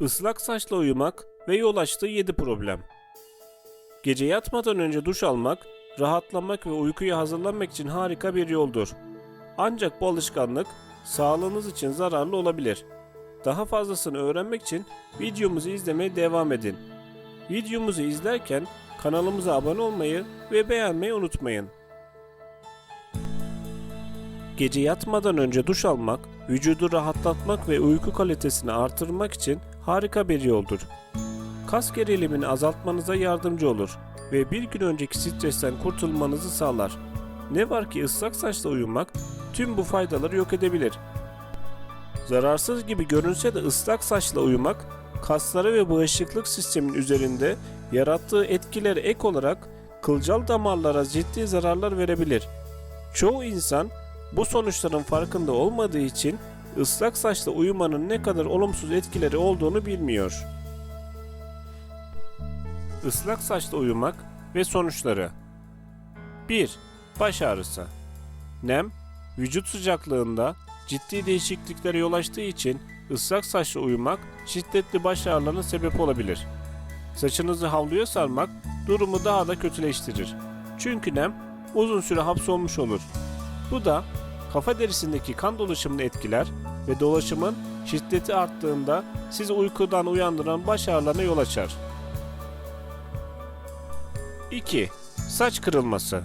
Islak saçla uyumak ve yol açtığı 7 problem. Gece yatmadan önce duş almak, rahatlamak ve uykuya hazırlanmak için harika bir yoldur. Ancak bu alışkanlık sağlığınız için zararlı olabilir. Daha fazlasını öğrenmek için videomuzu izlemeye devam edin. Videomuzu izlerken kanalımıza abone olmayı ve beğenmeyi unutmayın. Gece yatmadan önce duş almak, vücudu rahatlatmak ve uyku kalitesini artırmak için harika bir yoldur. Kas gerilimini azaltmanıza yardımcı olur ve bir gün önceki stresten kurtulmanızı sağlar. Ne var ki ıslak saçla uyumak tüm bu faydaları yok edebilir. Zararsız gibi görünse de ıslak saçla uyumak kasları ve bağışıklık sistemin üzerinde yarattığı etkilere ek olarak kılcal damarlara ciddi zararlar verebilir. Çoğu insan bu sonuçların farkında olmadığı için ıslak saçla uyumanın ne kadar olumsuz etkileri olduğunu bilmiyor. Islak saçla uyumak ve sonuçları 1. Baş ağrısı Nem, vücut sıcaklığında ciddi değişikliklere yol açtığı için ıslak saçla uyumak şiddetli baş ağrılarına sebep olabilir. Saçınızı havluya sarmak durumu daha da kötüleştirir. Çünkü nem uzun süre hapsolmuş olur. Bu da kafa derisindeki kan dolaşımını etkiler ve dolaşımın şiddeti arttığında sizi uykudan uyandıran baş ağrılarına yol açar. 2. Saç kırılması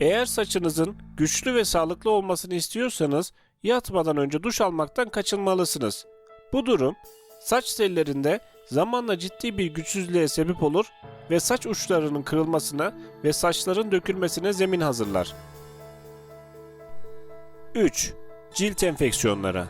Eğer saçınızın güçlü ve sağlıklı olmasını istiyorsanız yatmadan önce duş almaktan kaçınmalısınız. Bu durum saç tellerinde zamanla ciddi bir güçsüzlüğe sebep olur ve saç uçlarının kırılmasına ve saçların dökülmesine zemin hazırlar. 3. Cilt enfeksiyonları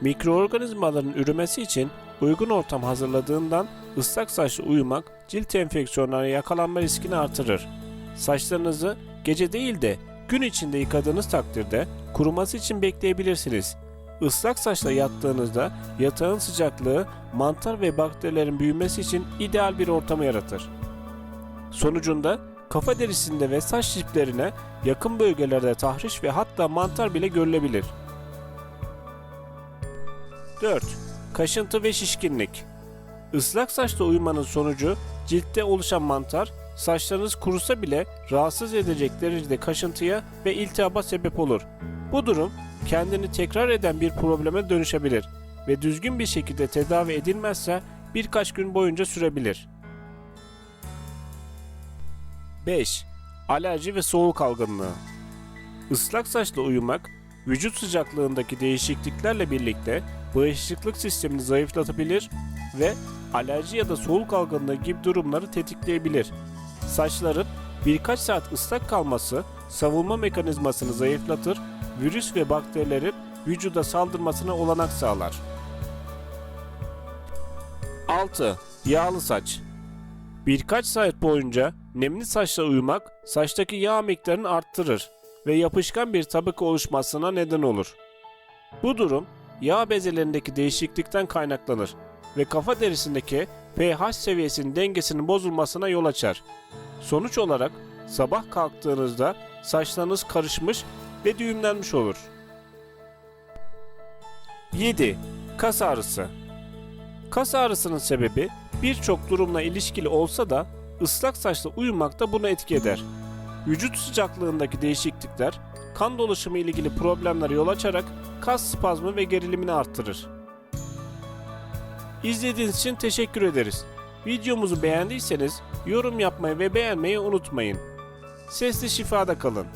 Mikroorganizmaların üremesi için uygun ortam hazırladığından ıslak saçlı uyumak cilt enfeksiyonlarına yakalanma riskini artırır. Saçlarınızı gece değil de gün içinde yıkadığınız takdirde kuruması için bekleyebilirsiniz. Islak saçla yattığınızda yatağın sıcaklığı mantar ve bakterilerin büyümesi için ideal bir ortamı yaratır. Sonucunda kafa derisinde ve saç diplerine yakın bölgelerde tahriş ve hatta mantar bile görülebilir. 4. Kaşıntı ve şişkinlik Islak saçla uyumanın sonucu ciltte oluşan mantar, saçlarınız kurusa bile rahatsız edecek derecede kaşıntıya ve iltihaba sebep olur. Bu durum kendini tekrar eden bir probleme dönüşebilir ve düzgün bir şekilde tedavi edilmezse birkaç gün boyunca sürebilir. 5. Alerji ve soğuk algınlığı Islak saçla uyumak, vücut sıcaklığındaki değişikliklerle birlikte bağışıklık sistemini zayıflatabilir ve alerji ya da soğuk algınlığı gibi durumları tetikleyebilir. Saçların birkaç saat ıslak kalması savunma mekanizmasını zayıflatır, virüs ve bakterilerin vücuda saldırmasına olanak sağlar. 6. Yağlı saç Birkaç saat boyunca nemli saçla uyumak saçtaki yağ miktarını arttırır ve yapışkan bir tabaka oluşmasına neden olur. Bu durum yağ bezelerindeki değişiklikten kaynaklanır ve kafa derisindeki pH seviyesinin dengesinin bozulmasına yol açar. Sonuç olarak sabah kalktığınızda saçlarınız karışmış ve düğümlenmiş olur. 7. Kas ağrısı Kas ağrısının sebebi birçok durumla ilişkili olsa da ıslak saçla uyumak da buna etki eder. Vücut sıcaklığındaki değişiklikler kan dolaşımı ile ilgili problemlere yol açarak kas spazmı ve gerilimini arttırır. İzlediğiniz için teşekkür ederiz. Videomuzu beğendiyseniz yorum yapmayı ve beğenmeyi unutmayın. Sesli şifada kalın.